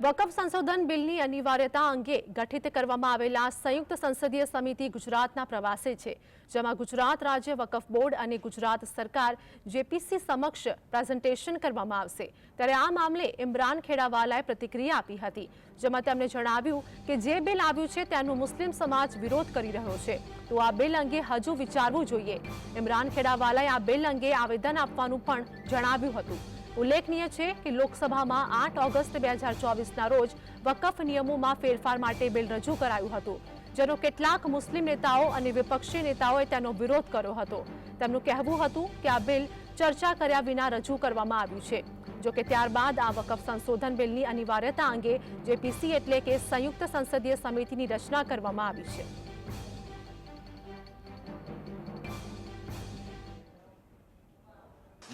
વકફ સંશોધન બિલની અનિવાર્યતા અંગે ગઠિત કરવામાં આવેલા સંયુક્ત સંસદીય સમિતિ ગુજરાતના પ્રવાસે છે, જેમાં ગુજરાત રાજ્ય વકફ બોર્ડ અને ગુજરાત સરકાર જેપીસી સમક્ષ પ્રેઝન્ટેશન કરવામાં આવશે. ત્યારે આ મામલે ઇમરાન ખેડાવાલાએ પ્રતિક્રિયા આપી હતી, જેમાં તેમણે જણાવ્યું કે જે બિલ આવ્યું છે તેનો મુસ્લિમ સમાજ વિરોધ કરી રહ્યો છે. તો આ બિલ અંગે હજુ વિચારવું જોઈએ. ઇમરાન ખેડાવાલાએ આ બિલ અંગે આવેદન આપવાનું પણ જણાવ્યું હતું. ઉલ્લેખનીય છે કે લોકસભામાં આઠ ઓગસ્ટ બે હજાર ચોવીસના રોજ વકફ નિયમોમાં ફેરફાર માટે બિલ રજૂ કરાયું હતું, જેનો કેટલાક મુસ્લિમ નેતાઓ અને વિપક્ષી નેતાઓએ તેનો વિરોધ કર્યો હતો. તેમનું કહેવું હતું કે આ બિલ ચર્ચા કર્યા વિના રજૂ કરવામાં આવ્યું છે. જો કે ત્યારબાદ આ વકફ સંશોધન બિલની અનિવાર્યતા અંગે જેપીસી એટલે કે સંયુક્ત સંસદીય સમિતિની રચના કરવામાં આવી છે.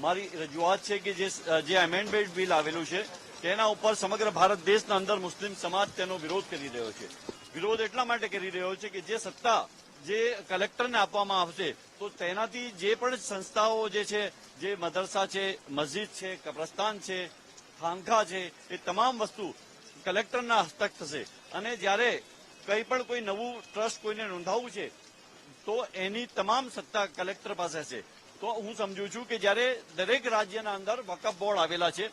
મારી રજૂઆત છે કે જે જે એમેન્ડમેન્ટ બિલ આવેલું છે, તેના ઉપર સમગ્ર ભારત દેશના અંદર મુસ્લિમ સમાજ તેનો વિરોધ કરી રહ્યો છે. વિરોધ એટલા માટે કરી રહ્યો છે કે જે સત્તા જે કલેક્ટરને આપવામાં આવશે, તો તેનાથી જે પણ સંસ્થાઓ જે છે, જે મદરસા છે, મસ્જિદ છે, કબ્રસ્તાન છે ખાનખા છે, એ તમામ વસ્તુ કલેક્ટરના હસ્તક થશે. અને જ્યારે કંઈ પણ કોઈ નવું ટ્રસ્ટ કોઈને નોંધાવવું છે, તો એની તમામ સત્તા કલેક્ટર પાસે છે તો હું સમજુ છું કે જ્યારે દરેક રાજ્યના અંદર વકફ બોર્ડ આવેલા છે,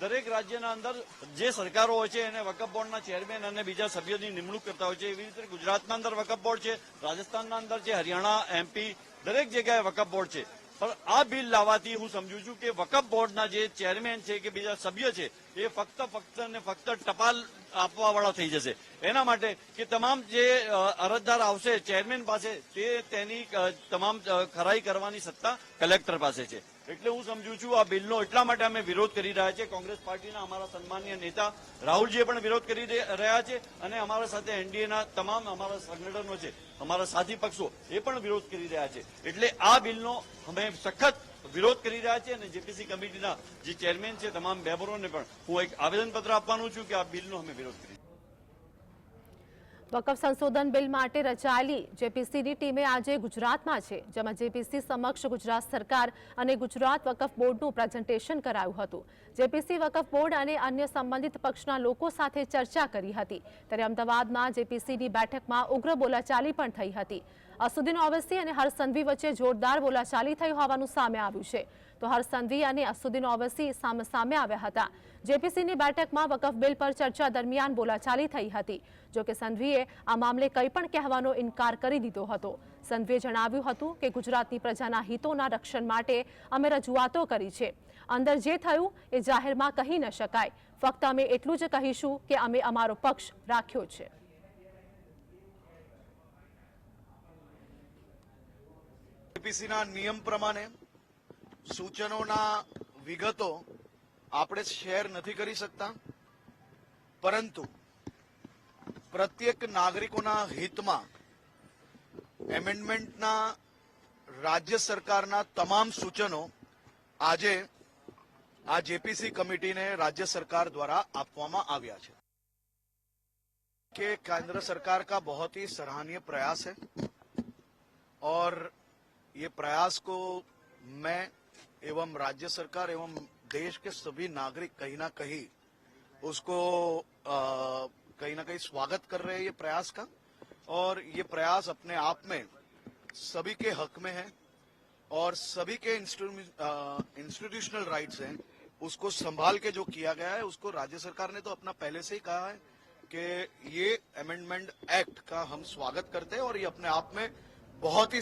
દરેક રાજ્યના અંદર જે સરકારો હોય છે એને વકફ બોર્ડના ચેરમેન અને બીજા સભ્યોની નિમણૂક કરતા હોય છે. એવી રીતે ગુજરાતના અંદર વકફ બોર્ડ છે, રાજસ્થાનના અંદર છે, હરિયાણા એમપી દરેક જગ્યાએ વકફ બોર્ડ છે. પણ આ બિલ લાવવાથી હું સમજુ છું કે વકફ બોર્ડના જે ચેરમેન છે કે બીજા સભ્ય છે, એ ફક્ત ફક્ત ને ફક્ત ટપાલ આપવા વાળા થઈ જશે. એના માટે કે તમામ જે અરજદાર આવશે, ચેરમેન પાસે, તે તેની તમામ ખરાઈ કરવાની સત્તા કલેક્ટર પાસે છે. એટલે હું સમજુ છું આ બિલનો એટલા માટે અમે વિરોધ કરી રહ્યા છે કોંગ્રેસ પાર્ટીના અમારા સન્માનીય નેતા રાહુલજીએ પણ વિરોધ કરી રહ્યા છે અને અમારા સાથે એનડીએના તમામ અમારા સંગઠનો છે, અમારા સાથી પક્ષો એ પણ વિરોધ કરી રહ્યા છે. એટલે આ બિલનો અમે સખત વિરોધ કરી રહ્યા છે અને જેપીસી કમિટીના જે ચેરમેન છે તમામ મેમ્બરોને પણ હું એક આવેદનપત્ર આપવાનું છું કે આ બિલનો અમે વિરોધ કરી વકફ સંશોધન બિલ માટે રચાયેલી જેપીસીની ટીમે આજે ગુજરાતમાં છે, જેમાં જેપીસી સમક્ષ ગુજરાત સરકાર અને ગુજરાત વકફ બોર્ડનું પ્રેઝન્ટેશન કરાયું હતું. જેપીસી વકફ બોર્ડ અને અન્ય સંબંધિત પક્ષના લોકો સાથે ચર્ચા કરી હતી. ત્યારે અમદાવાદમાં જેપીસીની બેઠકમાં ઉગ્ર બોલાચાલી પણ થઈ હતી. અસુદ્દીન ઓવૈસી અને હરસંધવી વચ્ચે જોરદાર બોલાચાલી થઈ હોવાનું સામે આવ્યું છે. તો હરસંધવી અને અસુદ્દીન ઓવૈસી સામે સામે આવ્યા હતા. જેપીસીની બેઠકમાં વકફ બિલ પર ચર્ચા દરમિયાન બોલાચાલી થઈ હતી. જો કે સંઘવીએ આ મામલે કંઈ પણ કહેવાનો ઇનકાર કરી દીધો હતો. સંધવીએ જણાવ્યું હતું કે ગુજરાતની પ્રજાના હિતોના રક્ષણ માટે અમે રજૂઆતો કરી છે. અંદર જે થયું એ જાહેરમાં કહી ન શકાય. ફક્ત અમે એટલું જ કહીશું કે અમે અમારો પક્ષ રાખ્યો છે. એપીસીના નિયમ પ્રમાણે સૂચનોના વિગતો આપણે શેર નથી કરી શકતા પરંતુ પ્રત્યેક નાગરિકોના હિતમાં એમેન્ડમેન્ટના રાજ્ય સરકારના તમામ સૂચનો આજે આ જેપીસી કમિટીને રાજ્ય સરકાર દ્વારા આપવામાં આવ્યા છે કે केंद्र सरकार का बहुत ही सराहनीय प्रयास है और ये प्रयास को मैं एवं राज्य सरकार एवं देश के सभी नागरिक कहीं ना कहीं उसको कहीं ना कहीं स्वागत कर रहे हैं ये प्रयास का। और ये प्रयास अपने आप में सभी के हक में है और सभी के इंस्टीट्यूशनल राइट्स हैं। उसको संभाल के जो किया गया है, उसको राज्य सरकार ने तो अपना पहले से ही कहा है कि ये अमेंडमेंट एक्ट का हम स्वागत करते हैं और ये अपने आप में बहुत ही